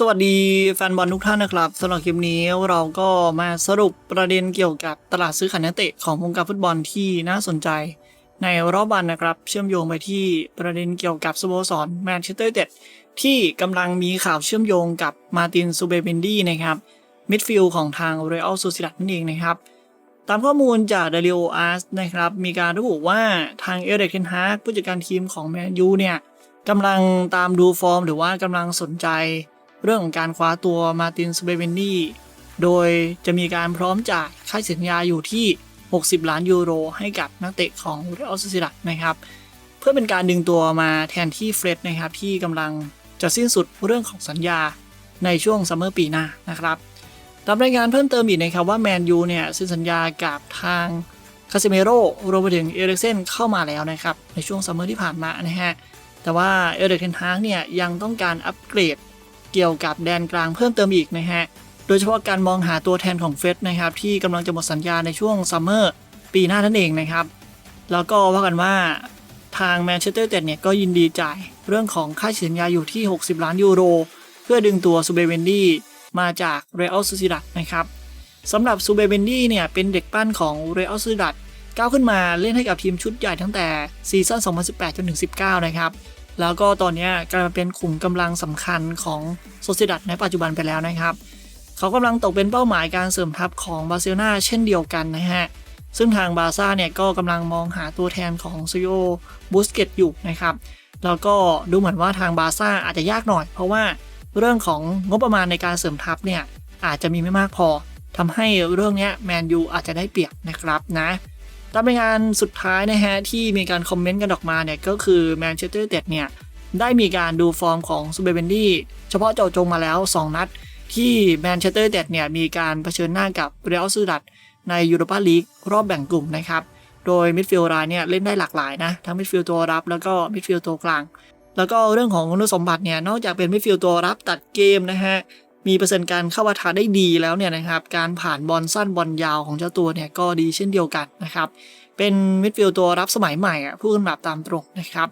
สวัสดีแฟนบอลทุกท่านนะครับสำหรับคลิปนี้เราก็มาสรุปประเด็นเกี่ยวกับตลาดซื้อขายนักเตะของวงการฟุตบอลที่น่าสนใจ ในรอบวันนะครับ เชื่อมโยงไปที่ประเด็นเกี่ยวกับสโมสรแมนเชสเตอร์เต็ดที่กำลังมีข่าวเชื่อมโยงกับมาตินซูเบเบนดีนะครับมิดฟิลด์ของทางเรอัลซูซิดัดนั่นเองนะครับ ตามข้อมูลจาก d a ริโออาร์สนะครับมีการระบุว่าทางเอเดกเทนฮากผู้จัดการทีมของแมนยูเนี่ยกำลังตามดูฟอร์ม หรือว่ากำลังสนใจ เรื่องของการคว้าตัวมาตินสเบเวนดีโดยจะมีการพร้อมจ่ายค่าสัญญาอยู่ที่ 60 ล้านยูโร ให้กับนักเตะของเรอัลซูซิดัดนะครับ เพื่อเป็นการดึงตัวมาแทนที่เฟร็ดนะครับที่กำลังจะสิ้นสุดเรื่องของสัญญาในช่วงซัมเมอร์ปีหน้านะครับตามรายงานเพิ่มเติมอีกนะครับว่าแมนยูเนี่ยเซ็นสัญญากับทางคาซิเมโร่รวมไปถึงเอริกเซนเข้ามาแล้วนะครับในช่วงซัมเมอร์ที่ผ่านมานะฮะแต่ว่าเอเดกเทนฮากเนี่ยยังต้องการอัปเกรด เกี่ยวกับแดนกลางเพิ่มเติมอีกนะฮะ โดยเฉพาะการมองหาตัวแทนของเฟสนะครับที่กำลังจะหมดสัญญาในช่วงซัมเมอร์ปีหน้านั่นเองนะครับ แล้วก็ว่ากันว่าทางแมนเชสเตอร์ยูไนเต็ดเนี่ยก็ยินดีจ่ายเรื่องของค่าสัญญาอยู่ที่ 60 ล้านยูโร เพื่อดึงตัวซูเบเวนดี้มาจากเรอัลซูซิดัดนะครับสำหรับซูเบเวนดี้เนี่ยเป็นเด็กปั้นของเรอัลซูซิดัด ก้าวขึ้นมาเล่นให้กับทีมชุดใหญ่ตั้งแต่ซีซั่น 2018 จนถึง 19 นะครับ แล้วก็ตอนนี้กลายมาเป็นขุมกำลังสำคัญของโซซิดัดในปัจจุบันไปแล้วนะครับ เขากำลังตกเป็นเป้าหมายการเสริมทัพของบาร์เซโลนาเช่นเดียวกันนะฮะ ซึ่งทางบาร์ซ่าเนี่ยก็กำลังมองหาตัวแทนของซิโอบูสเกตอยู่นะครับ แล้วก็ดูเหมือนว่าทางบาร์ซ่าอาจจะยากหน่อย เพราะว่าเรื่องของงบประมาณในการเสริมทัพเนี่ยอาจจะมีไม่มากพอทำให้เรื่องนี้แมนยูอาจจะได้เปรียบนะครับนะ ตามรายงานสุดท้ายนะฮะที่มีการคอมเมนต์กันออกมาเนี่ยก็คือแมนเชสเตอร์ยูไนเต็ดเนี่ยได้มีการดูฟอร์มของซูเบเบนดี้เฉพาะเจาะจงมาแล้ว 2 นัด ที่แมนเชสเตอร์ยูไนเต็ดเนี่ยมีการเผชิญหน้ากับเรอัลซูดัดในยูโรปาลีกรอบแบ่งกลุ่มนะครับ โดยมิดฟิลด์รายเนี่ยเล่นได้หลากหลายนะ ทั้งมิดฟิลด์ตัวรับแล้วก็มิดฟิลด์ตัวกลาง แล้วก็เรื่องของคุณสมบัติเนี่ยนอกจากเป็นมิดฟิลด์ตัวรับตัดเกมนะฮะ มีเปอร์เซ็นต์การเข้าวัทาได้ดีแล้วเนี่ยนะครับการผ่านบอลสั้นบอลยาวของเจ้าตัวเนี่ยก็ดีเช่นเดียวกันนะครับเป็นมิดฟิลด์ตัวรับสมัยใหม่อะพูดกันแบบตามตรงนะครับ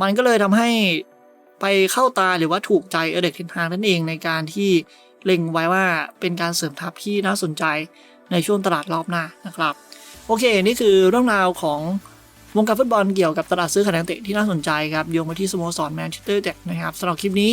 มันก็เลยทำให้ไปเข้าตาหรือว่าถูกใจเอเด็กเทนฮางนั่นเองในการที่เล็งไว้ว่าเป็นการเสริมทัพที่น่าสนใจในช่วงตลาดรอบหน้านะครับโอเค นี่คือเรื่องราวของวงการฟุตบอลเกี่ยวกับตลาดซื้อขายนักเตะที่น่าสนใจครับโยงไปที่สโมสรแมนเชสเตอร์เต็ดนะครับสำหรับคลิปนี้